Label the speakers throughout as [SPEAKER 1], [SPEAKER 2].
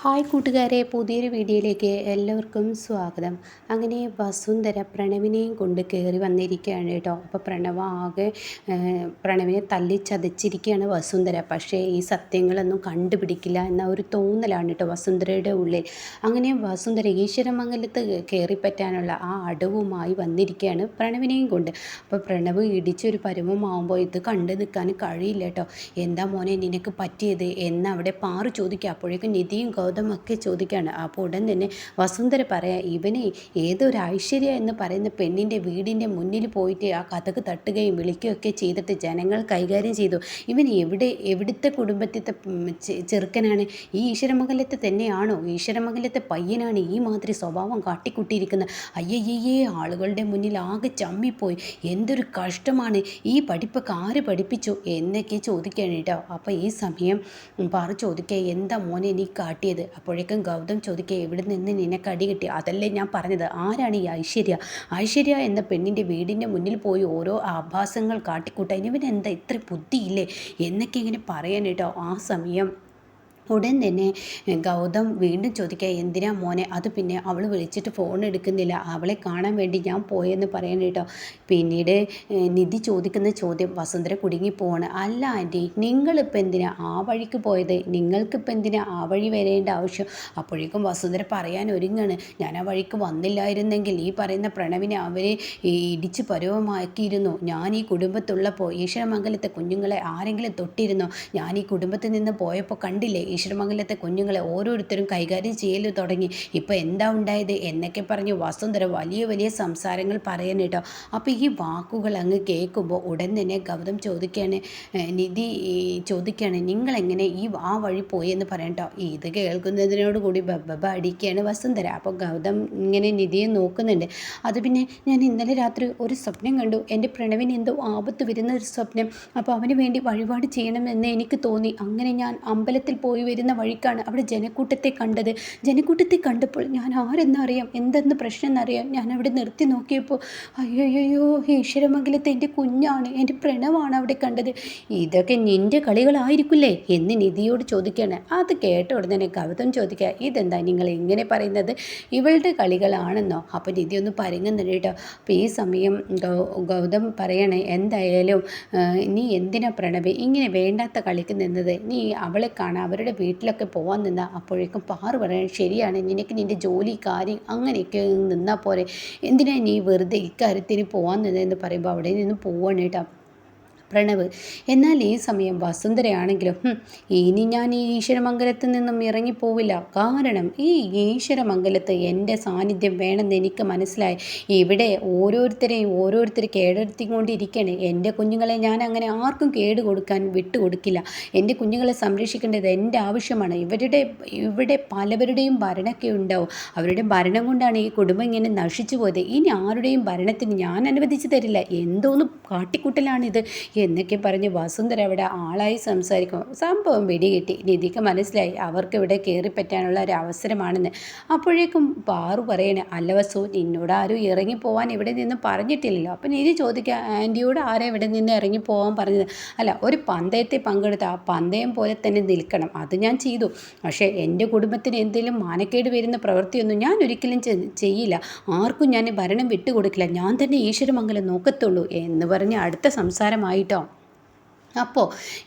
[SPEAKER 1] Hi കൂട്ടുകാരെ പുതിയൊരു വീഡിയോയിലേക്ക് എല്ലാവർക്കും സ്വാഗതം. അങ്ങനെ വസുന്ധര പ്രണവിനെയും കൊണ്ട് കയറി വന്നിരിക്കുകയാണ് കേട്ടോ. അപ്പോൾ പ്രണവ ആകെ പ്രണവിനെ തല്ലി ചതച്ചിരിക്കുകയാണ് വസുന്ധര. പക്ഷേ ഈ സത്യങ്ങളൊന്നും കണ്ടുപിടിക്കില്ല എന്ന ഒരു തോന്നലാണ് കേട്ടോ വസുന്ധരയുടെ ഉള്ളിൽ. അങ്ങനെ വസുന്ധര ഈശ്വരമംഗലത്ത് കയറിപ്പറ്റാനുള്ള ആ അടവുമായി വന്നിരിക്കുകയാണ് പ്രണവിനെയും കൊണ്ട്. അപ്പോൾ പ്രണവ് ഇടിച്ചൊരു പരുവമാകുമ്പോൾ ഇത് കണ്ടു നിൽക്കാൻ കഴിയില്ല കേട്ടോ. എന്താ മോനെ നിനക്ക് പറ്റിയത്? എന്നവിടെ പാറു ചോദിക്കുക. അപ്പോഴേക്കും നിധിയും ഗൗതമൊക്കെ ചോദിക്കുകയാണ് അപ്പോൾ ഉടൻ തന്നെ വസുന്ധര പറയാം ഇവനെ ഏതൊരു ഐശ്വര്യ എന്ന് പറയുന്ന പെണ്ണിന്റെ വീടിന്റെ മുന്നിൽ പോയിട്ട് ആ കഥക്ക് തട്ടുകയും വിളിക്കുകയൊക്കെ ചെയ്തിട്ട് ജനങ്ങൾ കൈകാര്യം ചെയ്തു. ഇവൻ എവിടെ എവിടുത്തെ കുടുംബത്തിത്തെ ചെറുക്കനാണ്? ഈ ഈശ്വരമംഗലത്തെ തന്നെയാണോ? ഈശ്വരമംഗലത്തെ പയ്യനാണ് ഈ മാതിരി സ്വഭാവം കാട്ടിക്കൂട്ടിയിരിക്കുന്നത്. അയ്യയ്യേ ആളുകളുടെ മുന്നിൽ ആകെ ചമ്മിപ്പോയി. എന്തൊരു കഷ്ടമാണ്. ഈ പഠിപ്പൊക്കെ ആര് പഠിപ്പിച്ചു? എന്നൊക്കെ ചോദിക്കുകയാണ് കേട്ടോ. അപ്പോൾ ഈ സമയം പാറ ചോദിക്കുക എന്താ മോനെ നീ കാട്ടിയത്? ചെയ്ത് അപ്പോഴേക്കും ഗൗതം ചോദിക്കുക എവിടെ നിന്ന് നിനക്ക് അടി കിട്ടി? അതല്ലേ ഞാൻ പറഞ്ഞത്. ആരാണ് ഈ ഐശ്വര്യ? ഐശ്വര്യ എന്ന പെണ്ണിന്റെ വീടിന്റെ മുന്നിൽ പോയി ഓരോ ആഭാസങ്ങൾ കാട്ടിക്കൂട്ടാൻ ഇവനെന്താ ഇത്ര ബുദ്ധിയില്ലേ? എന്നൊക്കെ ഇങ്ങനെ പറയാൻ കേട്ടോ ആ സമയം ഉടൻ തന്നെ ഗൗതം വീണ്ടും ചോദിക്കുക എന്തിനാ മോനെ? അത് പിന്നെ അവൾ വിളിച്ചിട്ട് ഫോൺ എടുക്കുന്നില്ല. അവളെ കാണാൻ വേണ്ടി ഞാൻ പോയെന്ന് പറയണം കേട്ടോ. പിന്നീട് നിധി ചോദിക്കുന്ന ചോദ്യം വസുന്ധര കുടുങ്ങിപ്പോവാണ് അല്ല ആന്റി നിങ്ങളിപ്പോൾ എന്തിനാ ആ വഴിക്ക് പോയത്? നിങ്ങൾക്കിപ്പോൾ എന്തിനാ ആ വഴി വരേണ്ട ആവശ്യം? അപ്പോഴേക്കും വസുന്ധര പറയാൻ ഒരുങ്ങാണ്. ഞാൻ ആ വഴിക്ക് വന്നില്ലായിരുന്നെങ്കിൽ ഈ പറയുന്ന പ്രണവിനെ അവരെ ഇടിച്ച് പരുവമാക്കിയിരുന്നു. ഞാൻ ഈ കുടുംബത്തുള്ളപ്പോൾ ഈശ്വരമംഗലത്തെ കുഞ്ഞുങ്ങളെ ആരെങ്കിലും തൊട്ടിരുന്നോ? ഞാൻ ഈ കുടുംബത്തിൽ നിന്ന് പോയപ്പോൾ കണ്ടില്ലേ ഈശ്വരമംഗലത്തെ കുഞ്ഞുങ്ങളെ ഓരോരുത്തരും കൈകാര്യം ചെയ്യൽ തുടങ്ങി. ഇപ്പോൾ എന്താ ഉണ്ടായത് എന്നൊക്കെ പറഞ്ഞ് വസുന്ധര വലിയ വലിയ സംസാരങ്ങൾ പറയാൻ കേട്ടോ. അപ്പോൾ ഈ വാക്കുകൾ അങ്ങ് കേൾക്കുമ്പോൾ ഉടൻ തന്നെ ഗൗതം ചോദിക്കുകയാണ് നിധി ചോദിക്കുകയാണ് നിങ്ങളെങ്ങനെ ഈ ആ വഴി പോയി എന്ന് പറയട്ടോ ഇത് കേൾക്കുന്നതിനോട് കൂടി ബബ്ബ അടിക്കുകയാണ് വസുന്ധര. അപ്പോൾ ഗൗതം ഇങ്ങനെ നിധിയെ നോക്കുന്നുണ്ട്. അത് പിന്നെ ഞാൻ ഇന്നലെ രാത്രി ഒരു സ്വപ്നം കണ്ടു. എന്റെ പ്രണവിന് എന്തോ ആപത്ത് വരുന്ന ഒരു സ്വപ്നം. അപ്പോൾ അവന് വേണ്ടി വഴിപാട് ചെയ്യണമെന്ന് എനിക്ക് തോന്നി. അങ്ങനെ ഞാൻ അമ്പലത്തിൽ പോയി വരുന്ന വഴിക്കാണ് അവിടെ ജനക്കൂട്ടത്തെ കണ്ടത്. ജനക്കൂട്ടത്തെ കണ്ടപ്പോൾ ഞാൻ ആരെന്നറിയാം? എന്തെന്ന് പ്രശ്നം എന്നറിയാം ഞാൻ അവിടെ നിർത്തി നോക്കിയപ്പോൾ അയ്യോയ്യോ ഈശ്വരമംഗലത്തെ എന്റെ കുഞ്ഞാണ് എന്റെ പ്രണവാണ് അവിടെ കണ്ടത്. ഇതൊക്കെ നിന്റെ കളികളായിരിക്കില്ലേ? എന്ന് നിധിയോട് ചോദിക്കുകയാണ്. അത് കേട്ട ഉടനെ കവിതം ചോദിക്കുക ഇതെന്താ നിങ്ങൾ ഇങ്ങനെ പറയുന്നത്? ഇവളുടെ കളികളാണെന്നോ? അപ്പോൾ നിധി ഒന്ന് പരങ്ങുന്നുണ്ട് കേട്ടോ. അപ്പോൾ ഈ സമയം ഗൗതം പറയണേ എന്തായാലും നീ എന്തിനാ പ്രണവേ ഇങ്ങനെ വേണ്ടാത്ത കളിക്ക് നിന്നത്? നീ അവളെ കാണാൻ അവരുടെ വീട്ടിലൊക്കെ പോകാൻ നിന്നാൽ അപ്പോഴേക്കും പാറ് പറയാൻ ശരിയാണ് നിനക്ക് നിന്റെ ജോലി കാര്യം അങ്ങനെയൊക്കെ നിന്നാൽ പോരെ. എന്തിനാണ് നീ വെറുതെ ഇക്കാര്യത്തിന് പോകാൻ നിന്നതെന്ന് പറയുമ്പോൾ അവിടെ നിന്ന് പോവാണ് കേട്ടോ. പ്രണവ്. എന്നാൽ ഈ സമയം വസുന്ധരയാണെങ്കിലും ഇനി ഞാൻ ഈ ഈശ്വരമംഗലത്ത് നിന്നും ഇറങ്ങിപ്പോവില്ല. കാരണം ഈ ഈശ്വരമംഗലത്ത് എന്റെ സാന്നിധ്യം വേണമെന്ന് എനിക്ക് മനസ്സിലായി. ഇവിടെ ഓരോരുത്തരെയും ഓരോരുത്തർ കേടെടുത്തിക്കൊണ്ടിരിക്കുകയാണ് എന്റെ കുഞ്ഞുങ്ങളെ ഞാൻ അങ്ങനെ ആർക്കും കേട് കൊടുക്കാൻ വിട്ടുകൊടുക്കില്ല. എന്റെ കുഞ്ഞുങ്ങളെ സംരക്ഷിക്കേണ്ടത് എന്റെ ആവശ്യമാണ്. ഇവരുടെ ഇവിടെ പലവരുടെയും ഭരണമൊക്കെ ഉണ്ടാവും. അവരുടെ ഭരണം കൊണ്ടാണ് ഈ കുടുംബം ഇങ്ങനെ നശിച്ചു പോയത്. ഇനി ആരുടെയും ഭരണത്തിന് ഞാൻ അനുവദിച്ചു തരില്ല. എന്തോന്ന് കാട്ടിക്കൂട്ടലാണിത്. എന്നൊക്കെ പറഞ്ഞ് വസുന്ധര അവിടെ ആളായി സംസാരിക്കും സംഭവം പിടികിട്ടി നിധിക്ക് മനസ്സിലായി അവർക്ക് ഇവിടെ കയറിപ്പറ്റാനുള്ള ഒരു അവസരമാണെന്ന്. അപ്പോഴേക്കും പാറു പറയണേ അല്ല വസു നിന്നോട് ആരും ഇറങ്ങിപ്പോവാൻ ഇവിടെ നിന്ന് പറഞ്ഞിട്ടില്ലല്ലോ. അപ്പം നിധി ചോദിക്കുക ആന്റിയോട് ആരാ ഇവിടെ നിന്ന് ഇറങ്ങി പോകാൻ പറഞ്ഞത്? അല്ല ഒരു പന്തയത്തെ പങ്കെടുത്ത് ആ പന്തയം പോലെ തന്നെ നിൽക്കണം. അത് ഞാൻ ചെയ്തു. പക്ഷേ എന്റെ കുടുംബത്തിന് എന്തെങ്കിലും മാനക്കേട് വരുന്ന പ്രവൃത്തിയൊന്നും ഞാൻ ഒരിക്കലും ചെയ്യില്ല. ആർക്കും ഞാൻ ഭരണം വിട്ടുകൊടുക്കില്ല. ഞാൻ തന്നെ ഈശ്വരമംഗലം നോക്കത്തുള്ളൂ. എന്ന് പറഞ്ഞ് അടുത്ത സംസാരമായിട്ട് കേട്ടോ. അപ്പോൾ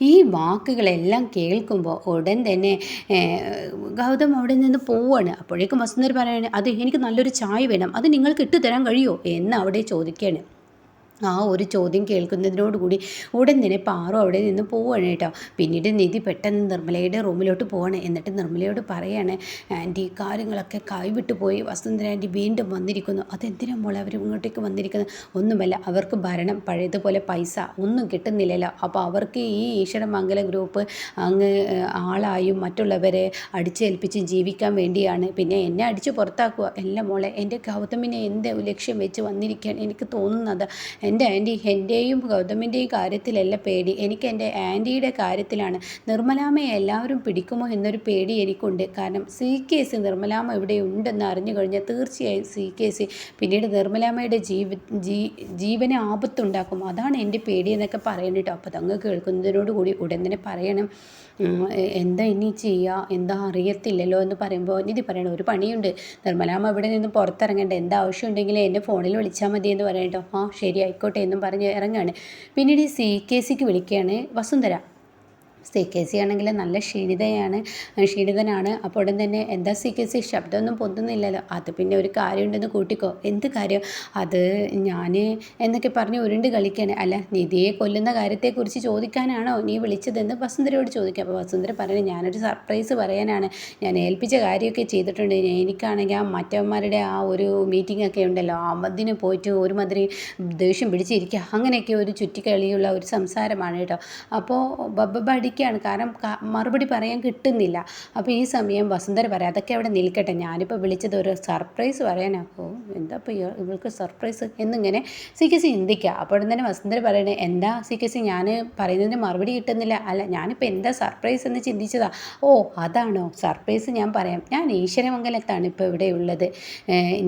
[SPEAKER 1] ഈ വാക്കുകളെല്ലാം കേൾക്കുമ്പോൾ ഉടൻ തന്നെ ഗൗതം അവിടെ നിന്ന് പോവാണ്. അപ്പോഴേക്കും വസുന്ധർ പറയുകയാണ് അത് എനിക്ക് നല്ലൊരു ചായ വേണം. അത് നിങ്ങൾക്ക് ഇട്ടു തരാൻ കഴിയുമോ എന്ന് അവിടെ ചോദിക്കുകയാണ് ആ ഒരു ചോദ്യം കേൾക്കുന്നതിനോടുകൂടി ഉടൻ തന്നെ പാറു അവിടെ നിന്ന് പോവുകയാണ് കേട്ടോ. പിന്നീട് നിധി പെട്ടെന്ന് നിർമ്മലയുടെ റൂമിലോട്ട് പോവാണ്. എന്നിട്ട് നിർമ്മലയോട് പറയാണ് ആന്റി കാര്യങ്ങളൊക്കെ കൈവിട്ടു പോയി. വസന്തര ആന്റി വീണ്ടും വന്നിരിക്കുന്നു. അതെന്തിനാ മോളെ അവർ ഇങ്ങോട്ടേക്ക് വന്നിരിക്കുന്നത്? ഒന്നുമല്ല അവർക്ക് ഭരണം പഴയതുപോലെ പൈസ ഒന്നും കിട്ടുന്നില്ലല്ലോ. അപ്പോൾ അവർക്ക് ഈ ഈശ്വരമംഗല ഗ്രൂപ്പ് അങ്ങ് ആളായും മറ്റുള്ളവരെ അടിച്ചേൽപ്പിച്ച് ജീവിക്കാൻ വേണ്ടിയാണ്. പിന്നെ എന്നെ അടിച്ച് പുറത്താക്കുക. എല്ലാം മോളെ എന്റെ ഗൗതമിനെ എന്ത് ലക്ഷ്യം വെച്ച് വന്നിരിക്കുകയാണ് എനിക്ക് തോന്നുന്നത്? എന്റെ ആന്റി എന്റെയും ഗൗതമിന്റെയും കാര്യത്തിലല്ല പേടി. എനിക്ക് എന്റെ ആന്റിയുടെ കാര്യത്തിലാണ്. നിർമ്മലാമ്മയെ എല്ലാവരും പിടിക്കുമോ എന്നൊരു പേടി എനിക്കുണ്ട്. കാരണം സി കെ സി നിർമ്മലാമ്മ ഇവിടെ ഉണ്ടെന്ന് അറിഞ്ഞു കഴിഞ്ഞാൽ തീർച്ചയായും സി കെ സി. പിന്നീട് നിർമ്മലാമ്മയുടെ ജീവ ജീ ജീവനെ ആപത്തുണ്ടാക്കും. അതാണ് എന്റെ പേടി എന്നൊക്കെ പറയുന്നുണ്ട് അപ്പോൾ തങ്ങ് കേൾക്കുന്നതിനോട് കൂടി ഉടൻ തന്നെ പറയണം. എന്താ ഇനി ചെയ്യുക എന്താ അറിയത്തില്ലല്ലോ എന്ന് പറയുമ്പോൾ നിധി പറയണം ഒരു പണിയുണ്ട്. നിർമ്മലാമ്മ ഇവിടെ നിന്ന് പുറത്തിറങ്ങേണ്ട. എന്താ ആവശ്യമുണ്ടെങ്കിൽ എന്റെ ഫോണിൽ വിളിച്ചാൽ മതി എന്ന് പറയട്ടോ ആ ശരി ആയിക്കോട്ടെ എന്നും പറഞ്ഞ് ഇറങ്ങാണ്. പിന്നീട് സി കെ സിക്ക് വിളിക്കുകയാണ് വസുന്ധര. സി കെ സി ആണെങ്കിൽ നല്ല ക്ഷീണിതയാണ് ക്ഷീണിതനാണ്. അപ്പോൾ ഉടൻ തന്നെ എന്താ സി കെ സി ശബ്ദമൊന്നും പൊന്തുന്നില്ലല്ലോ. അത് പിന്നെ ഒരു കാര്യമുണ്ടെന്ന് കൂട്ടിക്കോ. എന്ത് കാര്യം? അത് ഞാൻ എന്നൊക്കെ പറഞ്ഞ് ഉരുണ്ട് കളിക്കാൻ അല്ല നിധിയെ കൊല്ലുന്ന കാര്യത്തെക്കുറിച്ച് ചോദിക്കാനാണോ? നീ വിളിച്ചതെന്ന് വസുന്ധരയോട് ചോദിക്കാം. അപ്പോൾ വസുന്ധര പറയുന്നത് ഞാനൊരു സർപ്രൈസ് പറയാനാണ്. ഞാൻ ഏൽപ്പിച്ച കാര്യമൊക്കെ ചെയ്തിട്ടുണ്ട്. എനിക്കാണെങ്കിൽ ആ മറ്റവന്മാരുടെ ആ ഒരു മീറ്റിംഗ് ഒക്കെ ഉണ്ടല്ലോ. അതിന് പോയിട്ട് ഒരു മാതിരി ദേഷ്യം പിടിച്ചിരിക്കുക. അങ്ങനെയൊക്കെ ഒരു ചുറ്റിക്കളിയുള്ള ഒരു സംസാരമാണ് കേട്ടോ. അപ്പോൾ ബബ്ബടി ഇരിക്കുകയാണ്. കാരണം മറുപടി പറയാൻ കിട്ടുന്നില്ല. അപ്പോൾ ഈ സമയം വസുന്ധര പറയാം അതൊക്കെ അവിടെ നിൽക്കട്ടെ. ഞാനിപ്പോൾ വിളിച്ചത് ഒരു സർപ്രൈസ് പറയാനപ്പോൾ എന്താ ഇപ്പോൾ ഇവൾക്ക് സർപ്രൈസ് എന്നിങ്ങനെ സി കെ സി ചിന്തിക്കുക അപ്പോൾ തന്നെ വസുന്ധര പറയണേ എന്താ സി കെ സി ഞാൻ പറയുന്നതിന് മറുപടി കിട്ടുന്നില്ല. അല്ല ഞാനിപ്പോൾ എന്താ സർപ്രൈസ് എന്ന് ചിന്തിച്ചതാ? ഓ അതാണോ? സർപ്രൈസ് ഞാൻ പറയാം. ഞാൻ ഈശ്വരമംഗലത്താണ് ഇപ്പോൾ ഇവിടെ ഉള്ളത്.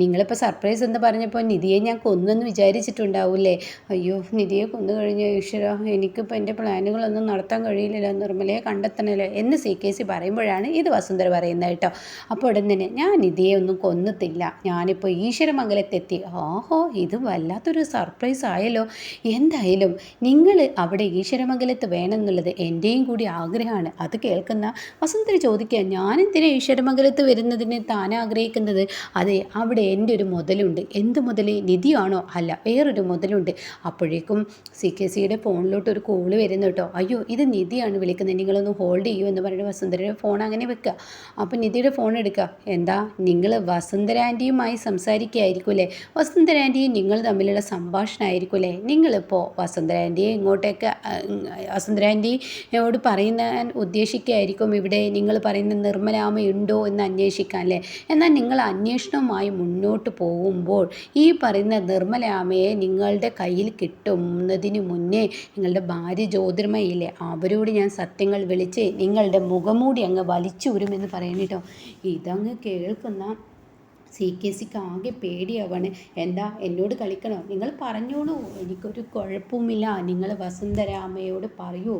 [SPEAKER 1] നിങ്ങളിപ്പോൾ സർപ്രൈസ് എന്ന് പറഞ്ഞപ്പോൾ നിധിയെ ഞാൻ കൊന്നെന്ന് വിചാരിച്ചിട്ടുണ്ടാവില്ലേ? അയ്യോ നിധിയെ കൊന്നു കഴിഞ്ഞ ഈശ്വര എനിക്കിപ്പോൾ എന്റെ പ്ലാനുകളൊന്നും നടത്താൻ കഴിയില്ലല്ലോ. നിർമ്മലയെ കണ്ടെത്തണമല്ലോ എന്ന് സി കെ സി പറയുമ്പോഴാണ് ഇത് വസുന്ധര പറയുന്നത് കേട്ടോ. അപ്പോൾ ഉടൻ തന്നെ ഞാൻ ഇതേ ഒന്നും കൊന്നത്തില്ല. ഞാനിപ്പോൾ ഈശ്വരമംഗലത്തെത്തി. ഓഹോ ഇത് വല്ലാത്തൊരു സർപ്രൈസ് ആയല്ലോ. എന്തായാലും നിങ്ങൾ അവിടെ ഈശ്വരമംഗലത്ത് വേണമെന്നുള്ളത് എന്റെയും കൂടി ആഗ്രഹമാണ്. അത് കേൾക്കുന്ന വസുന്ധര ചോദിക്കുക ഞാനെന്തിനാ ഈശ്വരമംഗലത്ത് വരുന്നതിന് താൻ ആഗ്രഹിക്കുന്നത്? അതെ അവിടെ എന്റെ ഒരു മുതലുണ്ട്. എന്ത് മുതൽ നിധിയാണോ? അല്ല വേറൊരു മുതലുണ്ട്. അപ്പോഴേക്കും സി കെ സിയുടെ ഫോണിലോട്ട് ഒരു കോൾ വരുന്നു കേട്ടോ. അയ്യോ ഇത് നിധിയാണ് വിളിക്കുന്നത് നിങ്ങളൊന്ന് ഹോൾഡ് ചെയ്യൂ എന്ന് പറഞ്ഞിട്ട് വസുന്ധരയുടെ ഫോൺ അങ്ങനെ വെക്കുക അപ്പോൾ നിധിയുടെ ഫോൺ എടുക്കുക എന്താ? നിങ്ങൾ വസുന്ധര ആന്റിയുമായി സംസാരിക്കുകയായിരിക്കും അല്ലേ? വസുന്ധര ആന്റിയും നിങ്ങൾ തമ്മിലുള്ള സംഭാഷണമായിരിക്കും അല്ലേ? നിങ്ങളിപ്പോൾ വസുന്ധര ആന്റിയെ ഇങ്ങോട്ടേക്ക് വസുന്ധര ആന്റിയോട് പറയുന്ന ഉദ്ദേശിക്കുകയായിരിക്കും ഇവിടെ. നിങ്ങൾ പറയുന്ന നിർമ്മലാമയുണ്ടോ എന്ന് അന്വേഷിക്കാൻ അല്ലേ? എന്നാൽ നിങ്ങൾ അന്വേഷണവുമായി മുന്നോട്ട് പോകുമ്പോൾ ഈ പറയുന്ന നിർമ്മലാമയെ നിങ്ങളുടെ കയ്യിൽ കിട്ടുന്നതിന് മുന്നേ നിങ്ങളുടെ ഭാര്യ ജ്യോതിർമയില്ലേ അവരോട് ഞാൻ സത്യങ്ങൾ വിളിച്ച് നിങ്ങളുടെ മുഖമൂടി അങ്ങ് വലിച്ചൂരുമെന്ന് പറയണേട്ടോ ഇതങ്ങ് കേൾക്കുന്ന സി കെ സിക്ക് ആകെ പേടിയാവാണ്. എന്താ എന്നോട് കളിക്കണോ? നിങ്ങൾ പറഞ്ഞോളൂ. എനിക്കൊരു കുഴപ്പവുമില്ല. നിങ്ങൾ വസന്തരാമയോട് പറയൂ.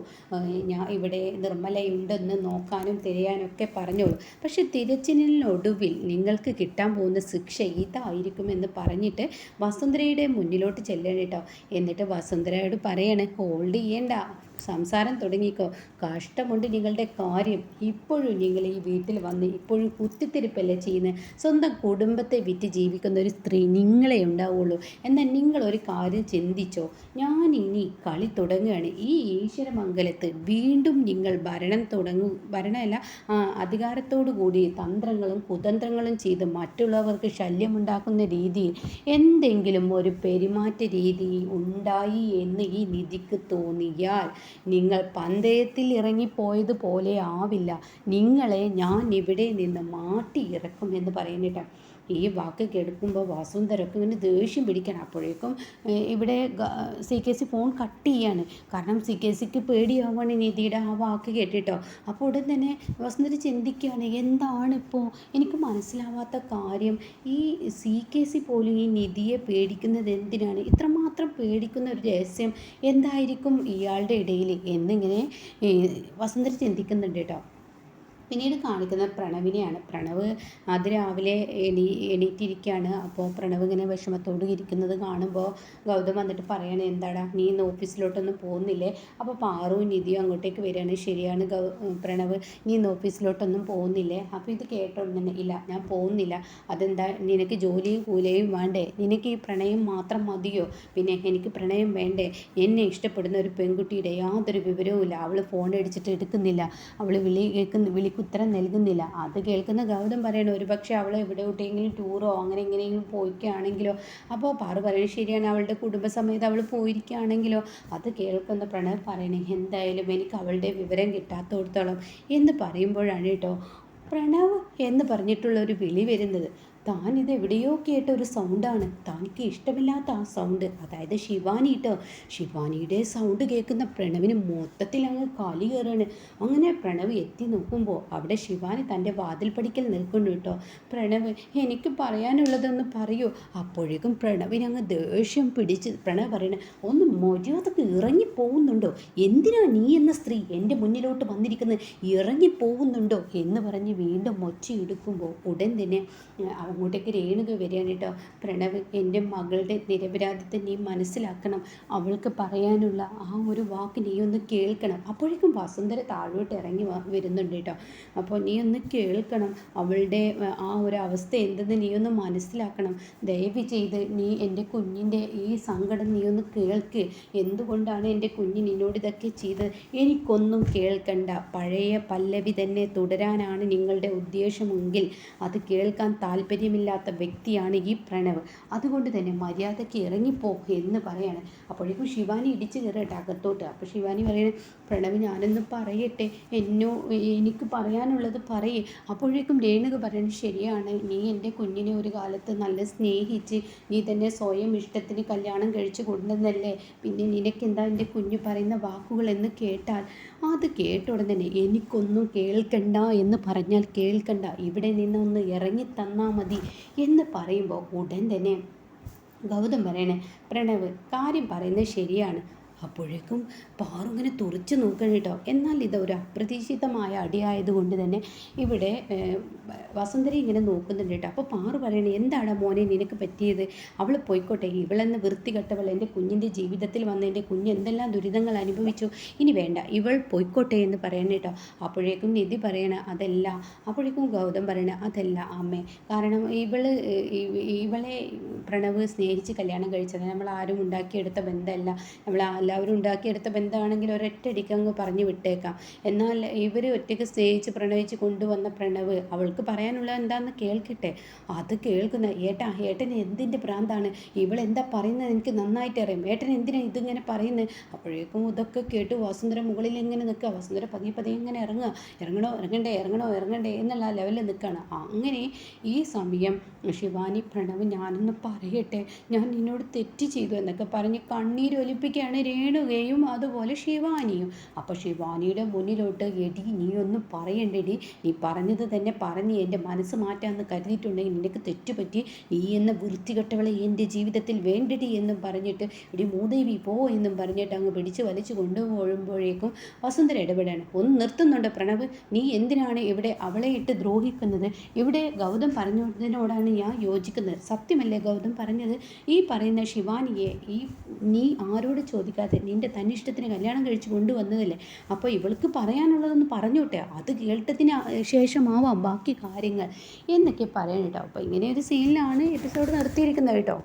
[SPEAKER 1] ഞാൻ ഇവിടെ നിർമ്മലയുണ്ടെന്ന് നോക്കാനും തിരയാനൊക്കെ പറഞ്ഞോളൂ. പക്ഷെ തിരച്ചിലിനൊടുവിൽ നിങ്ങൾക്ക് കിട്ടാൻ പോകുന്ന ശിക്ഷ ഇതായിരിക്കുമെന്ന് പറഞ്ഞിട്ട് വസുന്ധരയുടെ മുന്നിലോട്ട് ചെല്ലണം കേട്ടോ. എന്നിട്ട് വസുന്ധരയോട് പറയണേ ഹോൾഡ് ചെയ്യണ്ട. സംസാരം തുടങ്ങിക്കോ. കഷ്ടമുണ്ട് നിങ്ങളുടെ കാര്യം. ഇപ്പോഴും നിങ്ങൾ ഈ വീട്ടിൽ വന്ന് ഇപ്പോഴും കുത്തിത്തിരിപ്പല്ലേ ചെയ്യുന്നത് സ്വന്തം കുടുംബത്തെ വിറ്റ് ജീവിക്കുന്ന ഒരു സ്ത്രീ നിങ്ങളെ ഉണ്ടാവുള്ളൂ. എന്നാൽ നിങ്ങളൊരു കാര്യം ചിന്തിച്ചോ? ഞാൻ ഇനി കളി തുടങ്ങുകയാണ്. ഈ ഈശ്വരമംഗലത്ത് വീണ്ടും നിങ്ങൾ ഭരണം തുടങ്ങും ഭരണമല്ല അധികാരത്തോടു കൂടി തന്ത്രങ്ങളും കുതന്ത്രങ്ങളും ചെയ്ത് മറ്റുള്ളവർക്ക് ശല്യമുണ്ടാക്കുന്ന രീതിയിൽ എന്തെങ്കിലും ഒരു പെരുമാറ്റ രീതി ഉണ്ടായി എന്ന് ഈ നിധിക്ക് തോന്നിയാൽ നിങ്ങൾ പന്തയത്തിൽ ഇറങ്ങിപ്പോയതുപോലെ ആവില്ല. നിങ്ങളെ ഞാൻ ഇവിടെ നിന്ന് മാറ്റി ഇറക്കും എന്ന് പറയുന്നിട്ട് ഈ വാക്ക് കേൾക്കുമ്പോൾ വാസുന്ധരക്ക് ഇങ്ങനെ ദേഷ്യം പിടിക്കണം. അപ്പോഴേക്കും ഇവിടെ C K C phone cut ചെയ്യാണ്. കാരണം സി കെ സിക്ക് പേടിയാവാണ് നിധിയുടെ ആ വാക്ക് കേട്ടിട്ടോ. അപ്പോൾ ഉടൻ തന്നെ വസുന്ധര ചിന്തിക്കുകയാണ് എന്താണ് ഇപ്പോൾ എനിക്ക് മനസ്സിലാവാത്ത കാര്യം ഈ സി കെ സി പോലും ഈ നിധിയെ പേടിക്കുന്നത് എന്തിനാണ്? ഇത്രമാത്രം പേടിക്കുന്ന ഒരു രഹസ്യം എന്തായിരിക്കും ഇയാളുടെ ഇടയിൽ? എന്നിങ്ങനെ വസുന്ധര ചിന്തിക്കുന്നുണ്ട് കേട്ടോ. പിന്നീട് കാണിക്കുന്നത് പ്രണവിനെയാണ്. പ്രണവ് അതിരാവിലെ എണീ എണീറ്റിരിക്കുകയാണ് അപ്പോൾ പ്രണവ് ഇങ്ങനെ വിഷമത്തോട് ഇരിക്കുന്നത് കാണുമ്പോൾ ഗൗതം വന്നിട്ട് പറയണേ എന്താടാ നീ ഇന്ന് ഓഫീസിലോട്ടൊന്നും പോകുന്നില്ലേ? അപ്പോൾ പാറുവും നിധിയും അങ്ങോട്ടേക്ക് വരികയാണ്. ശരിയാണ് ഗൗ പ്രണവ് നീ ഇന്ന് ഓഫീസിലോട്ടൊന്നും പോകുന്നില്ലേ? അപ്പോൾ ഇത് കേട്ടോണ്ട് ഇല്ല ഞാൻ പോകുന്നില്ല. അതെന്താ നിനക്ക് ജോലിയും കൂലയും വേണ്ടേ? നിനക്ക് ഈ പ്രണയം മാത്രം മതിയോ? പിന്നെ എനിക്ക് പ്രണയം വേണ്ടേ? എന്നെ ഇഷ്ടപ്പെടുന്ന ഒരു പെൺകുട്ടിയുടെ യാതൊരു വിവരവുമില്ല. അവൾ ഫോൺ അടിച്ചിട്ട് എടുക്കുന്നില്ല. അവൾ വിളി കേൾക്കുന്ന വിളിക്കു ഉത്തരം നൽകുന്നില്ല. അത് കേൾക്കുന്ന ഗൗതം പറയണം ഒരു പക്ഷേ അവൾ എവിടെ വിട്ടെങ്കിലും ടൂറോ അങ്ങനെ എങ്ങനെയെങ്കിലും പോയിക്കുകയാണെങ്കിലോ അപ്പോൾ പാറു പറയണത് ശരിയാണ് അവളുടെ കുടുംബസമേതം അവൾ പോയിരിക്കുകയാണെങ്കിലോ. അത് കേൾക്കുന്ന പ്രണവ് പറയണേ എന്തായാലും എനിക്ക് അവളുടെ വിവരം കിട്ടാത്തോടത്തോളം എന്ന് പറയുമ്പോഴാണ് കേട്ടോ പ്രണവ് എന്ന് പറഞ്ഞിട്ടുള്ള ഒരു വിളി വരുന്നത്. താൻ ഇത് എവിടെയോ കേട്ട ഒരു സൗണ്ടാണ് താനിക്ക് ഇഷ്ടമില്ലാത്ത ആ സൗണ്ട് അതായത് ശിവാനി കേട്ടോ ശിവാനിയുടെ സൗണ്ട് കേൾക്കുന്ന പ്രണവിന് മൊത്തത്തിൽ അങ്ങ് കാലി കയറാണ്. അങ്ങനെ പ്രണവ് എത്തി നോക്കുമ്പോൾ അവിടെ ശിവാനി തന്റെ വാതിൽപ്പടിക്കൽ നിൽക്കുന്നു കേട്ടോ പ്രണവ് എനിക്ക് പറയാനുള്ളതൊന്ന് പറയൂ. അപ്പോഴേക്കും പ്രണവിന് അങ്ങ് ദേഷ്യം പിടിച്ച് പ്രണവ് പറയണ ഒന്ന് മര്യാദയ്ക്ക് ഇറങ്ങി പോകുന്നുണ്ടോ? എന്തിനാ നീ എന്ന സ്ത്രീ എന്റെ മുന്നിലോട്ട് വന്നിരിക്കുന്നത് ഇറങ്ങി പോകുന്നുണ്ടോ? എന്ന് പറഞ്ഞ് വീണ്ടും മൊച്ചയെടുക്കുമ്പോൾ ഉടൻ തന്നെ അങ്ങോട്ടേക്ക് രേണുക വരികയാണ് കേട്ടോ. പ്രണവ് എന്റെ മകളുടെ നിരപരാധിത്വം നീ മനസ്സിലാക്കണം. അവൾക്ക് പറയാനുള്ള ആ ഒരു വാക്ക് നീ ഒന്ന് കേൾക്കണം. അപ്പോഴേക്കും വസുന്ധര താഴോട്ട് ഇറങ്ങി വരുന്നുണ്ട് കേട്ടോ. അപ്പോൾ നീ ഒന്ന് കേൾക്കണം. അവളുടെ ആ ഒരു അവസ്ഥ എന്തെന്ന് നീ ഒന്ന് മനസ്സിലാക്കണം. ദയവ് ചെയ്ത് നീ എന്റെ കുഞ്ഞിന്റെ ഈ സങ്കടം നീ ഒന്ന് കേൾക്ക്. എന്തുകൊണ്ടാണ് എന്റെ കുഞ്ഞ് നിന്നോട് ഇതൊക്കെ ചെയ്ത് എനിക്കൊന്നും കേൾക്കണ്ട. പഴയ പല്ലവി തന്നെ തുടരാനാണ് നിങ്ങളുടെ ഉദ്ദേശമെങ്കിൽ അത് കേൾക്കാൻ താല്പര്യമില്ലാത്ത വ്യക്തിയാണ് ഈ പ്രണവ്. അതുകൊണ്ട് തന്നെ മര്യാദയ്ക്ക് ഇറങ്ങിപ്പോ എന്ന് പറയാണ്. അപ്പോഴേക്കും ശിവാനി ഇടിച്ചു കയറട്ടെ അകത്തോട്ട്. അപ്പോൾ ശിവാനി പറയണേ പ്രണവ് ഞാനൊന്ന് പറയട്ടെ? എന്നോ എനിക്ക് പറയാനുള്ളത് പറയേ. അപ്പോഴേക്കും രേണുക പറയണത് ശരിയാണ്. നീ എന്റെ കുഞ്ഞിനെ ഒരു കാലത്ത് നല്ല സ്നേഹിച്ച് നീ തന്നെ സ്വയം ഇഷ്ടത്തിന് കല്യാണം കഴിച്ച് കൊണ്ടുവന്നല്ലേ? പിന്നെ നിനക്കെന്താ എന്റെ കുഞ്ഞ് പറയുന്ന വാക്കുകൾ എന്ന് കേട്ടാൽ? അത് കേട്ട ഉടനെ എനിക്കൊന്നും കേൾക്കണ്ട എന്ന് പറഞ്ഞാൽ കേൾക്കണ്ട. ഇവിടെ നിന്നൊന്ന് ഇറങ്ങി തന്നാൽ മതി. എന്ന് പറയുമ്പോൾ ഉടൻ തന്നെ ഗൗതം പറയണേ പ്രണവ് കാര്യം പറയുന്നത് ശരിയാണ്. അപ്പോഴേക്കും പാറു ഇങ്ങനെ തുറച്ച് നോക്കണം കേട്ടോ. എന്നാൽ ഇത് ഒരു അപ്രതീക്ഷിതമായ അടിയായതുകൊണ്ട് തന്നെ ഇവിടെ വസന്തരെ ഇങ്ങനെ നോക്കുന്നുണ്ട് കേട്ടോ. അപ്പോൾ പാറു പറയണേ എന്താണ് മോനെ നിനക്ക് പറ്റിയത്? അവൾ പോയിക്കോട്ടെ. ഇവളെന്ന് വൃത്തികെട്ടവൾ എന്റെ കുഞ്ഞിന്റെ ജീവിതത്തിൽ വന്ന എന്റെ കുഞ്ഞ് എന്തെല്ലാം ദുരിതങ്ങൾ അനുഭവിച്ചു. ഇനി വേണ്ട ഇവൾ പോയിക്കോട്ടെ എന്ന് പറയണ കേട്ടോ. അപ്പോഴേക്കും നിധി പറയണ അതല്ല. അപ്പോഴേക്കും ഗൗതം പറയണ അതല്ല അമ്മേ. കാരണം ഇവൾ ഇവളെ പ്രണവ് സ്നേഹിച്ച് കല്യാണം കഴിച്ചത്. നമ്മൾ ആരും ഉണ്ടാക്കിയെടുത്ത ബന്ധമല്ല. നമ്മൾ എല്ലാവരും ഉണ്ടാക്കിയെടുത്ത ബന്ധമാണെങ്കിൽ ഒരൊറ്റടിക്ക് അങ്ങ് പറഞ്ഞു വിട്ടേക്കാം. എന്നാൽ ഇവർ ഒറ്റയ്ക്ക് സ്നേഹിച്ച് പ്രണയിച്ച് കൊണ്ടുവന്ന പ്രണവ് അവൾക്ക് പറയാനുള്ളത് എന്താണെന്ന് കേൾക്കട്ടെ? അത് കേൾക്കുന്ന ഏട്ടാ ഏട്ടന് എന്തിന്റെ ഭ്രാന്താണ് ഇവളെന്താ പറയുന്നത് എനിക്ക് നന്നായിട്ട് അറിയാം. ഏട്ടൻ എന്തിനാണ് ഇതിങ്ങനെ പറയുന്നത് അപ്പോഴേക്കും ഇതൊക്കെ കേട്ട് വസുന്ധര മുകളിൽ എങ്ങനെ നിൽക്കുക. വസുന്ധര പതിയെ പതിയെ ഇങ്ങനെ ഇറങ്ങുക. ഇറങ്ങണോ ഇറങ്ങണ്ടേ ഇറങ്ങണോ ഇറങ്ങണ്ടേ എന്നുള്ള ലെവലിൽ നിൽക്കുകയാണ്. അങ്ങനെ ഈ സമയം ശിവാനി പ്രണവ് ഞാനൊന്ന് പറയട്ടെ? ഞാൻ നിന്നോട് തെറ്റ് ചെയ്തു എന്നൊക്കെ പറഞ്ഞ് കണ്ണീരൊലിപ്പിക്കുകയാണ് രേണുകയും അതുപോലെ ശിവാനിയും. അപ്പോൾ ശിവാനിയുടെ മുന്നിലോട്ട് എടി നീ ഒന്നും പറയണ്ടടി. നീ പറഞ്ഞത് തന്നെ പറഞ്ഞ് എന്റെ മനസ്സ് മാറ്റാമെന്ന് കരുതിയിട്ടുണ്ടെങ്കിൽ നിനക്ക് തെറ്റുപറ്റി നീ എന്ന വൃത്തികെട്ടവളെ എന്റെ ജീവിതത്തിൽ വേണ്ടടി എന്നും പറഞ്ഞിട്ട് ഇടി മൂദേവി പോ എന്നും പറഞ്ഞിട്ട് അങ്ങ് പിടിച്ച് വലിച്ചു കൊണ്ടുപോകുമ്പോഴേക്കും വസുന്ധര ഇടപെടാണ്. ഒന്ന് നിർത്തുന്നുണ്ട് പ്രണവ്? നീ എന്തിനാണ് ഇവിടെ അവളെ ഇട്ട് ദ്രോഹിക്കുന്നത്? ഇവിടെ ഗൗതം പറഞ്ഞതിനോടാണ് ഞാൻ യോജിക്കുന്നത്. സത്യമല്ലേ ഗൗതം പറഞ്ഞത്? ഈ പറയുന്ന ശിവാനിയെ ഈ നീ ആരോട് ചോദിക്കാതെ നിന്റെ തന്നിഷ്ടത്തിന് കല്യാണം കഴിച്ച് കൊണ്ടുവന്നതല്ലേ? അപ്പോൾ ഇവൾക്ക് പറയാനുള്ളതൊന്ന് പറഞ്ഞോട്ടെ അത് കേട്ടതിന് ശേഷമാവാം ബാക്കി കാര്യങ്ങൾ. എന്നൊക്കെ പറയണം കേട്ടോ അപ്പോൾ ഇങ്ങനെ ഒരു സീനിലാണ് എപ്പിസോഡ് നിർത്തിയിരിക്കുന്നത് കേട്ടോ.